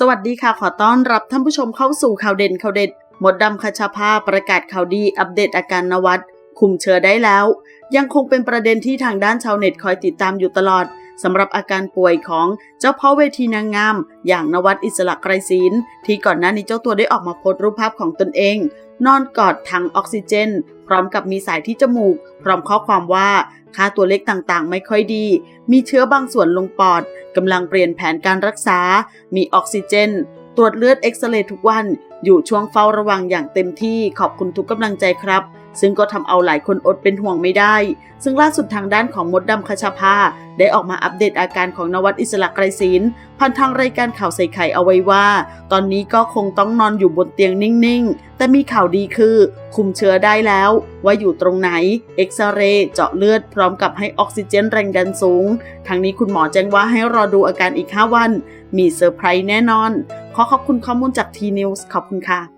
สวัสดีค่ะ ขอต้อนรับท่านผู้ชมเข้าสู่ข่าวเด่นข่าวเด็ด หมดดำคชาภาประกาศข่าวดีอัปเดตอาการนวัดคุมเชื้อได้แล้ว ยังคงเป็นประเด็นที่ทางด้านชาวเน็ตคอยติดตามอยู่ตลอดสำหรับอาการป่วยของเจ้าพ่อเวทีนางงาม อย่างนวัดอิสระไกรศีลที่ก่อนหน้านี้เจ้าตัวได้ออกมาโพสต์รูปภาพของตนเอง นอนกอดถังออกซิเจน พร้อมกับมีสายที่จมูก พร้อมข้อความว่าค่าตัวเลขต่างๆ ไม่ค่อยดี มีเชื้อบางส่วนลงปอดกำลังเปลี่ยนแผนการรักษา มีออกซิเจน ตรวจเลือดเอ็กซเรย์ทุกวัน อยู่ช่วงเฝ้าระวังอย่างเต็มที่ขอบคุณทุกกำลังใจครับ ซึ่งก็ทำเอาหลายคนอดเป็นห่วงไม่ได้ ซึ่งล่าสุดทางด้านของมดดำคชาภาได้ออกมาอัปเดตอาการของนวัดอิสระไกรศีลผ่านทางรายการข่าวใส่ไข่เอาไว้ว่า ตอนนี้ก็คงต้องนอนอยู่บนเตียงนิ่งๆ แต่มีข่าวดีคือ คุมเชื้อได้แล้ว ว่าอยู่ตรงไหน เอ็กซเรย์เจาะเลือดพร้อมกับให้ออกซิเจนแรงดันสูง ทางนี้คุณหมอแจ้งว่าให้รอดูอาการอีก 5 วัน มีเซอร์ไพรส์แน่นอน ขอขอบคุณข้อมูลจากทีนิวส์ขอบคุณค่ะ